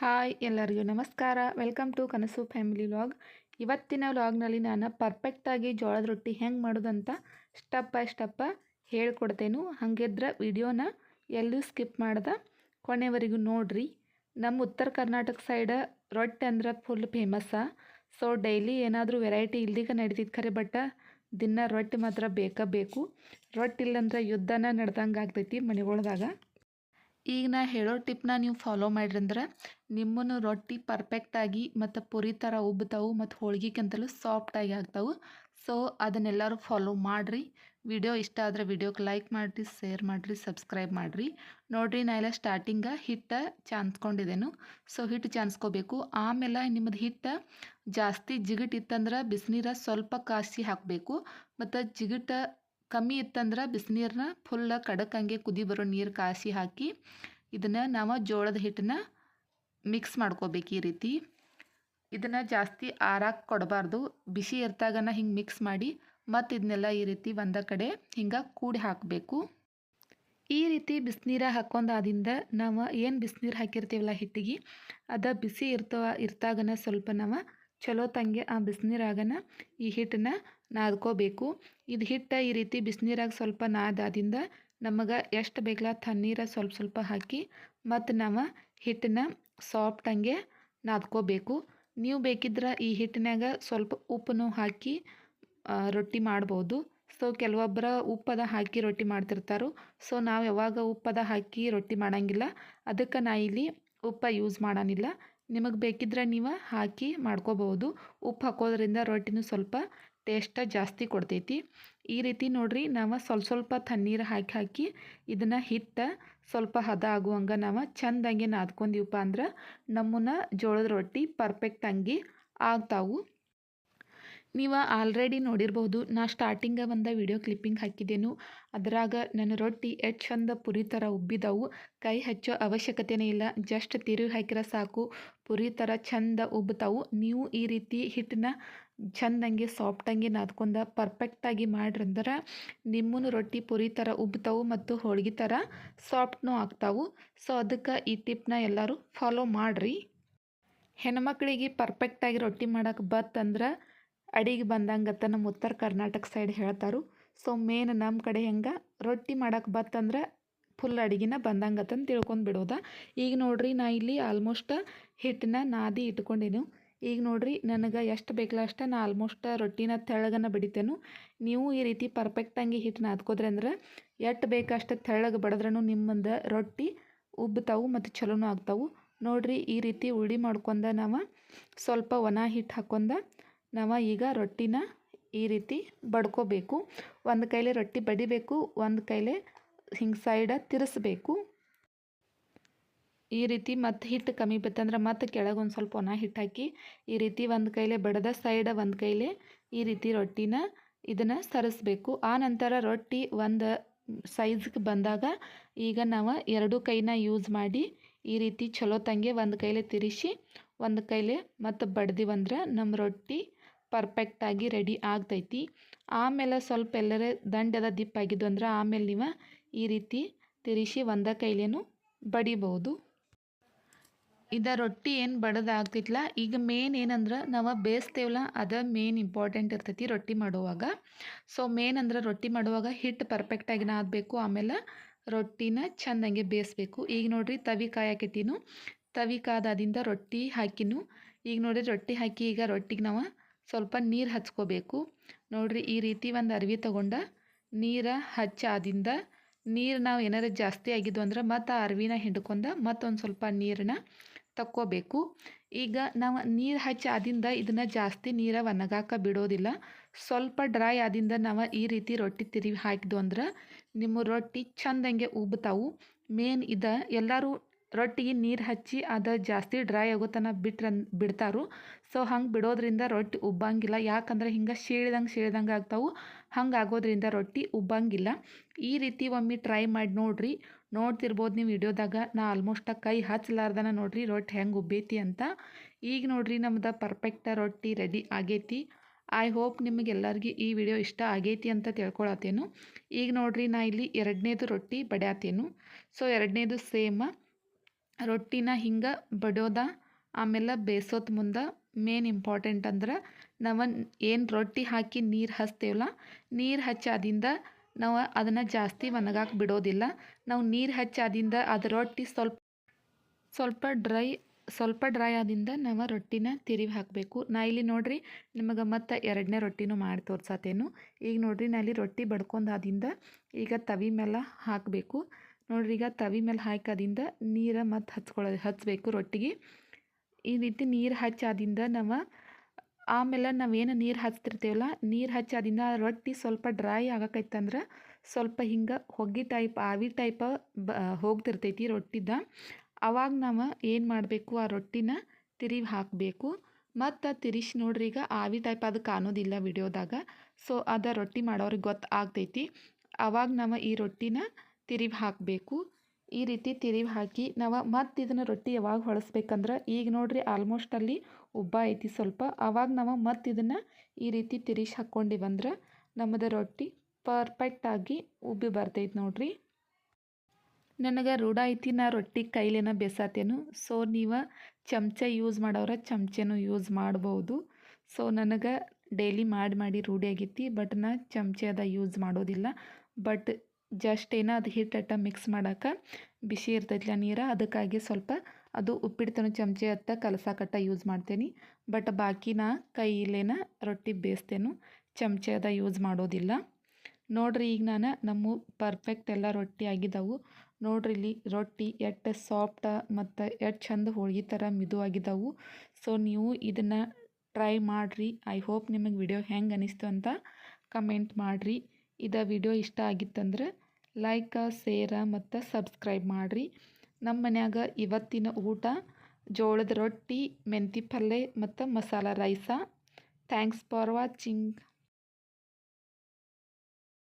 Hi ಎಲ್ಲರಿಗೂ ನಮಸ್ಕಾರ. Welcome to Kanasu family vlog ಇವತ್ತಿನ ವ್ಲಾಗ್ನಲ್ಲಿ ನಾನು ಪರ್ಫೆಕ್ಟಾಗಿ ಜೋಳದ ರೊಟ್ಟಿ ಹೆಂಗೆ ಮಾಡೋದಂತ ಸ್ಟೆಪ್ ಬೈ ಸ್ಟೆಪ್ಪ ಹೇಳ್ಕೊಡ್ತೇನು. ಹಾಗಿದ್ರೆ ವಿಡಿಯೋನ ಎಲ್ಲೂ ಸ್ಕಿಪ್ ಮಾಡ್ದೆ. ಕೊನೆವರೆಗೂ ನೋಡ್ರಿ. ನಮ್ಮ ಉತ್ತರ ಕರ್ನಾಟಕ ಸೈಡ ರೊಟ್ಟಿ ಅಂದ್ರೆ ಫುಲ್ ಫೇಮಸ್ಸ ಸೊ ಡೈಲಿ ಏನಾದರೂ ವೆರೈಟಿ ಇಲ್ಲಿಗೆ ನಡೀತಿತ್ತು ಖರೆ ಬಟ್ ದಿನ ರೊಟ್ಟಿ ಮಾತ್ರ ಬೇಕೇ ಬೇಕು. ರೊಟ್ಟಿ ಇಲ್ಲಂದ್ರೆ ಯುದ್ಧನ ನಡೆದಂಗೆ ಆಗ್ತೈತಿ ಮನೆಗಳ್ದಾಗ. ಈಗ ನಾ ಹೇಳೋ ಟಿಪ್ನ ನೀವು ಫಾಲೋ ಮಾಡ್ರಂದ್ರೆ ನಿಮ್ಮನ್ನು ರೊಟ್ಟಿ ಪರ್ಫೆಕ್ಟಾಗಿ ಮತ್ತು ಪುರಿ ಥರ ಉಬ್ತಾವು ಮತ್ತು ಹೋಳ್ಗಿಕ್ಕಿಂತಲೂ ಸಾಫ್ಟಾಗಿ ಆಗ್ತಾವೆ. ಸೊ ಅದನ್ನೆಲ್ಲರೂ ಫಾಲೋ ಮಾಡಿರಿ. ವಿಡಿಯೋ ಇಷ್ಟ ಆದರೆ ವಿಡಿಯೋಗೆ ಲೈಕ್ ಮಾಡಿರಿ ಶೇರ್ ಮಾಡಿರಿ ಸಬ್ಸ್ಕ್ರೈಬ್ ಮಾಡಿರಿ. ನೋಡಿರಿ, ನಾ ಎಲ್ಲ ಸ್ಟಾರ್ಟಿಂಗ ಹಿಟ್ಟು ಚಾನ್ಸ್ಕೊಂಡಿದ್ದೇನು ಸೊ ಹಿಟ್ಟು ಚಾನ್ಸ್ಕೋಬೇಕು. ಆಮೇಲೆ ನಿಮ್ಮದು ಹಿಟ್ಟು ಜಾಸ್ತಿ ಜಿಗಿಟ್ ಇತ್ತಂದ್ರೆ ಬಿಸಿನೀರ ಸ್ವಲ್ಪ ಕಾಸಿ ಹಾಕಬೇಕು. ಮತ್ತು ಜಿಗಿಟ ಕಮ್ಮಿ ಇತ್ತಂದ್ರೆ ಬಿಸಿನೀರನ್ನ ಫುಲ್ಲ ಕಡಕಂಗೆ ಕುದಿ ಬರೋ ನೀರು ಕಾಸಿ ಹಾಕಿ ಇದನ್ನು ನಾವು ಜೋಳದ ಹಿಟ್ಟನ್ನ ಮಿಕ್ಸ್ ಮಾಡ್ಕೋಬೇಕು ಈ ರೀತಿ. ಇದನ್ನು ಜಾಸ್ತಿ ಆರಾಕ್ ಕೊಡಬಾರ್ದು. ಬಿಸಿ ಇರ್ತಾಗನ ಹಿಂಗೆ ಮಿಕ್ಸ್ ಮಾಡಿ ಮತ್ತು ಇದನ್ನೆಲ್ಲ ಈ ರೀತಿ ಒಂದ ಕಡೆ ಹಿಂಗೆ ಕೂಡಿ ಹಾಕಬೇಕು. ಈ ರೀತಿ ಬಿಸಿನೀರ ಹಾಕೊಂಡಾದಿಂದ ನಾವು ಏನು ಬಿಸಿನೀರು ಹಾಕಿರ್ತೀವಲ್ಲ ಹಿಟ್ಟಿಗೆ, ಅದು ಬಿಸಿ ಇರ್ತವ ಇರ್ತಾಗನ ಸ್ವಲ್ಪ ನಾವು ಚಲೋ ತಂಗೆ ಆ ಬಿಸಿನೀರಾಗನ ಈ ಹಿಟ್ಟನ್ನ ನಾದ್ಕೋಬೇಕು. ಇದು ಹಿಟ್ಟು ಈ ರೀತಿ ಬಿಸಿನೀರಾಗ ಸ್ವಲ್ಪ ನಾದಾದಿಂದ ನಮಗೆ ಎಷ್ಟು ಬೇಕಲ್ಲ ತಣ್ಣೀರ ಸ್ವಲ್ಪ ಸ್ವಲ್ಪ ಹಾಕಿ ಮತ್ತು ನಾವು ಹಿಟ್ಟನ್ನ ಸಾಫ್ಟಂಗೆ ನಾದ್ಕೋಬೇಕು. ನೀವು ಬೇಕಿದ್ರೆ ಈ ಹಿಟ್ಟಿನಾಗ ಸ್ವಲ್ಪ ಉಪ್ಪನ್ನು ಹಾಕಿ ರೊಟ್ಟಿ ಮಾಡ್ಬೋದು. ಸೊ ಕೆಲವೊಬ್ಬರ ಉಪ್ಪದ ಹಾಕಿ ರೊಟ್ಟಿ ಮಾಡ್ತಿರ್ತಾರೋ. ಸೊ ನಾವು ಯಾವಾಗ ಉಪ್ಪದ ಹಾಕಿ ರೊಟ್ಟಿ ಮಾಡೋಂಗಿಲ್ಲ, ಅದಕ್ಕೆ ನಾ ಇಲ್ಲಿ ಉಪ್ಪು ಯೂಸ್ ಮಾಡಾನಿಲ್ಲ. ನಿಮಗೆ ಬೇಕಿದ್ರೆ ನೀವು ಹಾಕಿ ಮಾಡ್ಕೋಬೋದು ಉಪ್ಪು ಹಾಕೋದ್ರಿಂದ ರೊಟ್ಟಿನೂ ಸ್ವಲ್ಪ ಟೇಸ್ಟ ಜಾಸ್ತಿ ಕೊಡ್ತೈತಿ. ಈ ರೀತಿ ನೋಡ್ರಿ, ನಾವು ಸ್ವಲ್ಪ ಸ್ವಲ್ಪ ತಣ್ಣೀರು ಹಾಕಿ ಹಾಕಿ ಇದನ್ನು ಹಿಟ್ಟು ಸ್ವಲ್ಪ ಹದ ಆಗುವಂಗೆ ನಾವು ಚಂದಂಗೆ ನಾದ್ಕೊಂಡೀವಪ್ಪ ಅಂದ್ರೆ ನಮ್ಮನ್ನ ಜೋಳದ ರೊಟ್ಟಿ ಪರ್ಫೆಕ್ಟ್ ಅಂಗಿ ಆಗ್ತಾವು. ನೀವು ಆಲ್ರೆಡಿ ನೋಡಿರ್ಬೋದು ನಾ ಸ್ಟಾರ್ಟಿಂಗ ಒಂದು ವಿಡಿಯೋ ಕ್ಲಿಪ್ಪಿಂಗ್ ಹಾಕಿದ್ದೇನು ಅದರಾಗ ನನ್ನ ರೊಟ್ಟಿ ಎಷ್ಟು ಚಂದ ಪುರಿ ಥರ ಉಬ್ಬಿದವು. ಕೈ ಹಚ್ಚೋ ಅವಶ್ಯಕತೆನೇ ಇಲ್ಲ ಜಸ್ಟ್ ತಿರುವಿ ಹಾಕಿರ ಸಾಕು. ಪುರಿ ಥರ ಚಂದ ಉಬ್ತಾವು. ನೀವು ಈ ರೀತಿ ಹಿಟ್ಟನ್ನ ಚಂದಂಗೆ ಸಾಫ್ಟಂಗೆ ನಾದ್ಕೊಂಡ ಪರ್ಫೆಕ್ಟಾಗಿ ಮಾಡ್ರಂದ್ರೆ ನಿಮ್ಮನ್ನು ರೊಟ್ಟಿ ಪುರಿ ಥರ ಉಬ್ತಾವು ಮತ್ತು ಹೋಳ್ಗೆ ಥರ ಸಾಫ್ಟ್ನೂ ಆಗ್ತಾವು. ಸೊ ಅದಕ್ಕೆ ಈ ಟಿಪ್ನ ಎಲ್ಲರೂ ಫಾಲೋ ಮಾಡಿರಿ. ಹೆಣ್ಮಕ್ಳಿಗೆ ಪರ್ಫೆಕ್ಟಾಗಿ ರೊಟ್ಟಿ ಮಾಡೋಕೆ ಬತ್ತಂದ್ರೆ ಅಡಿಗೆ ಬಂದಂಗತ್ತ ನಮ್ಮ ಉತ್ತರ ಕರ್ನಾಟಕ ಸೈಡ್ ಹೇಳ್ತಾರು. ಸೊ ಮೇನ್ ನಮ್ಮ ಕಡೆ ಹೆಂಗೆ? ರೊಟ್ಟಿ ಮಾಡಕ್ಕೆ ಬತ್ತಂದ್ರೆ ಫುಲ್ ಅಡಿಗೆನ ಬಂದಂಗತ್ತಂದು ತಿಳ್ಕೊಂಡು ಬಿಡೋದ. ಈಗ ನೋಡ್ರಿ, ನಾ ಇಲ್ಲಿ ಆಲ್ಮೋಸ್ಟ್ ಹಿಟ್ಟನ್ನ ನಾದಿ ಇಟ್ಕೊಂಡೇನು. ಈಗ ನೋಡ್ರಿ, ನನಗೆ ಎಷ್ಟು ಬೇಕಲ್ಲ ಅಷ್ಟ ನಾ ಆಲ್ಮೋಸ್ಟ್ ರೊಟ್ಟಿನ ತೆಳ್ಳಗನ ಬಡಿತೇನು. ನೀವು ಈ ರೀತಿ ಪರ್ಫೆಕ್ಟಾಗಿ ಹಿಟ್ಟು ನಾದ್ಕೋದ್ರೆ ಅಂದ್ರೆ ಎಷ್ಟು ಬೇಕಷ್ಟು ತೆಳ್ಳಗೆ ಬಡದ್ರೂ ನಿಮ್ಮಂದು ರೊಟ್ಟಿ ಉಬ್ಬತಾವು ಮತ್ತು ಚಲೋನೂ ಆಗ್ತಾವು. ನೋಡ್ರಿ, ಈ ರೀತಿ ಉಳ್ಳಿ ಮಾಡ್ಕೊಂಡ ನಾವು ಸ್ವಲ್ಪ ಒಣ ಹಿಟ್ಟು ಹಾಕೊಂಡ ನಾವು ಈಗ ರೊಟ್ಟಿನ ಈ ರೀತಿ ಬಡ್ಕೋಬೇಕು. ಒಂದು ಕೈಲೇ ರೊಟ್ಟಿ ಬಡಿಬೇಕು, ಒಂದು ಕೈಲೇ ಹಿಂಗೆ ಸೈಡ ತಿರ್ಸ್ಬೇಕು. ಈ ರೀತಿ ಮತ್ತು ಹಿಟ್ಟು ಕಮ್ಮಿ ಬಿತ್ತಂದ್ರೆ ಮತ್ತೆ ಕೆಳಗೆ ಒಂದು ಸ್ವಲ್ಪ ಒಣ ಹಿಟ್ಟು ಹಾಕಿ ಈ ರೀತಿ ಒಂದು ಕೈಲೇ ಬಡದ ಸೈಡ ಒಂದು ಕೈಲೇ ಈ ರೀತಿ ರೊಟ್ಟಿನ ಇದನ್ನು ಸರಿಸ್ಬೇಕು. ಆ ನಂತರ ರೊಟ್ಟಿ ಒಂದು ಸೈಜ್ಗೆ ಬಂದಾಗ ಈಗ ನಾವು ಎರಡು ಕೈನ ಯೂಸ್ ಮಾಡಿ ಈ ರೀತಿ ಚಲೋ ತಂಗೆ ಒಂದು ಕೈಲೇ ತಿರುಗಿಸಿ ಒಂದು ಕೈಲೇ ಮತ್ತು ಬಡ್ದಿವಂದ್ರೆ ನಮ್ಮ ರೊಟ್ಟಿ ಪರ್ಫೆಕ್ಟಾಗಿ ರೆಡಿ ಆಗ್ತೈತಿ. ಆಮೇಲೆ ಸ್ವಲ್ಪ ಎಲ್ಲರೇ ದಂಡದ ದಿಪ್ಪಾಗಿದ್ದು ಅಂದ್ರೆ ಆಮೇಲೆ ನೀವು ಈ ರೀತಿ ತಿರುಗಿಸಿ ಒಂದ ಕೈಲೇನು ಬಡಿಬೋದು. ಇದ ರೊಟ್ಟಿ ಏನು ಬಡದು ಈಗ ಮೇನ್ ಏನಂದ್ರೆ ನಾವು ಬೇಯಿಸ್ತೇವಲ್ಲ ಅದ ಮೇನ್ ಇಂಪಾರ್ಟೆಂಟ್ ಇರ್ತೈತಿ ರೊಟ್ಟಿ ಮಾಡುವಾಗ. ಸೊ ಮೇನ್ ಅಂದ್ರೆ ರೊಟ್ಟಿ ಮಾಡುವಾಗ ಹಿಟ್ಟು ಪರ್ಫೆಕ್ಟಾಗಿ ನಾದಬೇಕು ಆಮೇಲೆ ರೊಟ್ಟಿನ ಚೆಂದಂಗೆ ಬೇಯಿಸ್ಬೇಕು ಈಗ ನೋಡಿರಿ ತವಿ ಕಾಯಕಿಟ್ಟಿನು ತವಿ ಕಾದಾದಿಂದ ರೊಟ್ಟಿ ಹಾಕಿನೂ. ಈಗ ನೋಡಿರಿ ರೊಟ್ಟಿ ಹಾಕಿ ಈಗ ರೊಟ್ಟಿಗೆ ನಾವು ಸ್ವಲ್ಪ ನೀರು ಹಚ್ಕೋಬೇಕು. ನೋಡಿರಿ ಈ ರೀತಿ ಒಂದು ಅರ್ವಿ ತಗೊಂಡ ನೀರು ಹಚ್ಚಾದಿಂದ ನೀರು ನಾವು ಏನಾರು ಜಾಸ್ತಿ ಆಗಿದ್ದು ಅಂದ್ರೆ ಮತ್ತು ಆ ಅರ್ವಿನ ಹಿಂಡ್ಕೊಂಡ ಮತ್ತೊಂದು ಸ್ವಲ್ಪ ನೀರನ್ನ ತಕ್ಕೋಬೇಕು. ಈಗ ನಾವು ನೀರು ಹಚ್ಚಿ ಆದಿಂದ ಇದನ್ನು ಜಾಸ್ತಿ ನೀರ ಒಣಗಾಕ ಬಿಡೋದಿಲ್ಲ. ಸ್ವಲ್ಪ ಡ್ರೈ ಆದಿಂದ ನಾವು ಈ ರೀತಿ ರೊಟ್ಟಿ ತಿರುವಿ ಹಾಕಿದ್ವು ಅಂದ್ರೆ ನಿಮ್ಮ ರೊಟ್ಟಿ ಚಂದಂಗೆ ಉಬ್ತಾವು. ಮೇನ್ ಇದ ಎಲ್ಲರೂ ರೊಟ್ಟಿಗೆ ನೀರು ಹಚ್ಚಿ ಅದು ಜಾಸ್ತಿ ಡ್ರೈ ಆಗೋ ತನಕ ಬಿಟ್ರೆ ಬಿಡ್ತಾರು. ಸೊ ಹಂಗೆ ಬಿಡೋದ್ರಿಂದ ರೊಟ್ಟಿ ಉಬ್ಬಂಗಿಲ್ಲ. ಯಾಕಂದ್ರೆ ಹಿಂಗೆ ಸೀಳ್ದಂಗೆ ಸೀಳ್ದಂಗೆ ಆಗ್ತಾವು. ಹಂಗೆ ಆಗೋದ್ರಿಂದ ರೊಟ್ಟಿ ಉಬ್ಬಂಗಿಲ್ಲ. ಈ ರೀತಿ ಒಮ್ಮೆ ಟ್ರೈ ಮಾಡಿ ನೋಡಿರಿ. ನೋಡ್ತಿರ್ಬೋದು ನೀವು ವಿಡಿಯೋದಾಗ. ನಾ ಆಲ್ಮೋಸ್ಟ್ ಕೈ ಹಚ್ಚಲಾರ್ದನ ನೋಡಿರಿ ರೊಟ್ಟಿ ಹೆಂಗೆ ಉಬ್ಬೈತಿ ಅಂತ. ಈಗ ನೋಡಿರಿ ನಮ್ದು ಪರ್ಫೆಕ್ಟ ರೊಟ್ಟಿ ರೆಡಿ ಆಗೈತಿ. ಐ ಹೋಪ್ ನಿಮಗೆಲ್ಲರಿಗೆ ಈ ವಿಡಿಯೋ ಇಷ್ಟ ಆಗೈತಿ ಅಂತ ತಿಳ್ಕೊಳತ್ತೇನು. ಈಗ ನೋಡ್ರಿ ನಾ ಇಲ್ಲಿ ಎರಡನೇದು ರೊಟ್ಟಿ ಬಡ್ಯಾತೇನು. ಸೊ ಎರಡನೇದು ಸೇಮ್ ರೊಟ್ಟಿನ ಹಿಂಗೆ ಬಡಿಯೋದ ಆಮೇಲೆ ಬೇಯಿಸೋತ್ ಮುಂದೆ ಮೇನ್ ಇಂಪಾರ್ಟೆಂಟ್ ಅಂದ್ರೆ ನಾವು ಏನು ರೊಟ್ಟಿ ಹಾಕಿ ನೀರು ಹಚ್ತೇವಲ್ಲ ನೀರು ಹಚ್ಚಾದಿಂದ ನಾವು ಅದನ್ನು ಜಾಸ್ತಿ ಒಣಗಾಕ ಬಿಡೋದಿಲ್ಲ. ನಾವು ನೀರು ಹಚ್ಚಾದಿಂದ ಅದು ರೊಟ್ಟಿ ಸ್ವಲ್ಪ ಸ್ವಲ್ಪ ಡ್ರೈ ಸ್ವಲ್ಪ ಡ್ರೈ ಆದಿಂದ ನಾವು ರೊಟ್ಟಿನ ತಿರುವಿ ಹಾಕಬೇಕು. ನಾ ಇಲ್ಲಿ ನೋಡ್ರಿ ನಿಮಗೆ ಮತ್ತೆ ಎರಡನೇ ರೊಟ್ಟಿನೂ ಮಾಡಿ ತೋರ್ಸತ್ತೇನು ಈಗ ನೋಡ್ರಿ ನಾ ಇಲ್ಲಿ ರೊಟ್ಟಿ ಬಡ್ಕೊಂಡಾದಿಂದ ಈಗ ತವಿ ಮೇಲೆ ಹಾಕಬೇಕು. ನೋಡ್ರಿ, ಈಗ ತವಿ ಮೇಲೆ ಹಾಕೋದಿಂದ ನೀರು ಮತ್ತು ಹಚ್ಕೊಳ ಹಚ್ಚಬೇಕು ರೊಟ್ಟಿಗೆ. ಈ ರೀತಿ ನೀರು ಹಚ್ಚಾದಿಂದ ನಾವು, ಆಮೇಲೆ ನಾವೇನು ನೀರು ಹಚ್ತಿರ್ತೇವಲ್ಲ, ನೀರು ಹಚ್ಚಾದಿಂದ ರೊಟ್ಟಿ ಸ್ವಲ್ಪ ಡ್ರೈ ಆಗಕೈತಂದ್ರೆ ಸ್ವಲ್ಪ ಹಿಂಗೆ ಹೊಗೆ ಟೈಪ್, ಆವಿ ಟೈಪ ಬ, ಹೋಗ್ತಿರ್ತೈತಿ ರೊಟ್ಟಿದ. ಅವಾಗ ನಾವು ಏನು ಮಾಡಬೇಕು, ಆ ರೊಟ್ಟಿನ ತಿರುವಿ ಹಾಕಬೇಕು. ಮತ್ತು ತಿರಿಸಿ ನೋಡ್ರಿ, ಈಗ ಆವಿ ಟೈಪ್ ಅದು ಕಾಣೋದಿಲ್ಲ ವಿಡಿಯೋದಾಗ. ಸೊ, ಅದ ರೊಟ್ಟಿ ಮಾಡೋರಿಗೆ ಗೊತ್ತಾಗ್ತೈತಿ. ಅವಾಗ ನಾವು ಈ ರೊಟ್ಟಿನ ತಿರುವಿ ಹಾಕಬೇಕು ಈ ರೀತಿ ತಿರುವಿ ಹಾಕಿ ನಾವು ಮತ್ತು ಇದನ್ನು ರೊಟ್ಟಿ ಯಾವಾಗ ಹೊಳಸ್ಬೇಕಂದ್ರೆ ಈಗ ನೋಡ್ರಿ ಆಲ್ಮೋಸ್ಟ್ ಅಲ್ಲಿ ಉಬ್ಬ ಐತಿ ಸ್ವಲ್ಪ. ಆವಾಗ ನಾವು ಮತ್ತು ಇದನ್ನು ಈ ರೀತಿ ತಿರಿಸಿ ಹಾಕ್ಕೊಂಡಿವಂದ್ರೆ ನಮ್ಮದು ರೊಟ್ಟಿ ಪರ್ಫೆಕ್ಟಾಗಿ ಉಬ್ಬಿ ಬರ್ತೈತೆ ನೋಡ್ರಿ. ನನಗೆ ರೂಢ ಐತಿ ನಾ ರೊಟ್ಟಿ ಕೈಲೇನ ಬೇಸಾತೇನು ಸೊ ನೀವು ಚಮಚ ಯೂಸ್ ಮಾಡೋರ ಚಮಚನೂ ಯೂಸ್ ಮಾಡ್ಬೋದು. ಸೊ ನನಗೆ ಡೈಲಿ ಮಾಡಿ ಮಾಡಿ ರೂಢಿ ಆಗೈತಿ ಬಟ್ ನಾ ಅದ ಯೂಸ್ ಮಾಡೋದಿಲ್ಲ. ಬಟ್ ಜಸ್ಟ್ ಏನೋ ಅದು ಹಿಟ್ಟು ಮಿಕ್ಸ್ ಮಾಡೋಕೆ ಬಿಸಿ ಇರ್ತೈತಿಲ್ಲ ನೀರು, ಅದಕ್ಕಾಗಿ ಸ್ವಲ್ಪ ಅದು ಉಪ್ಪಿಡ್ತನ ಚಮಚೆ ಅತ್ತ ಕಲಸಾಕಟ್ಟ ಯೂಸ್ ಮಾಡ್ತೇನೆ. ಬಟ್ ಬಾಕಿ ನಾ ಕೈಲೇನ ರೊಟ್ಟಿ ಬೇಯಿಸ್ತೇನು ಅದ ಯೂಸ್ ಮಾಡೋದಿಲ್ಲ. ನೋಡ್ರಿ ಈಗ ನಾನು ನಮ್ಮ ಪರ್ಫೆಕ್ಟ್ ಎಲ್ಲ ರೊಟ್ಟಿ ಆಗಿದ್ದವು ನೋಡ್ರಿ ಇಲ್ಲಿ ರೊಟ್ಟಿ ಎಷ್ಟು ಸಾಫ್ಟ ಮತ್ತು ಎಷ್ಟು ಚಂದ ಹೋಳಿಗೆ ಥರ ಮಿದು ಆಗಿದ್ದವು ಸೊ ನೀವು ಇದನ್ನು ಟ್ರೈ ಮಾಡಿರಿ. ಐ ಹೋಪ್ ನಿಮಗೆ ವಿಡಿಯೋ ಹೆಂಗೆ ಅನಿಸ್ತು ಅಂತ ಕಮೆಂಟ್ ಮಾಡಿರಿ. ಇದು ವಿಡಿಯೋ ಇಷ್ಟ ಆಗಿತ್ತಂದ್ರೆ ಲೈಕ ಶೇರ ಮತ್ತು ಸಬ್ಸ್ಕ್ರೈಬ್ ಮಾಡಿರಿ. ನಮ್ಮ ಮನ್ಯಾಗ ಇವತ್ತಿನ ಊಟ ಜೋಳದ ರೊಟ್ಟಿ, ಮೆಂತಿ ಪಲ್ಯ ಮತ್ತು masala rice. Thanks for watching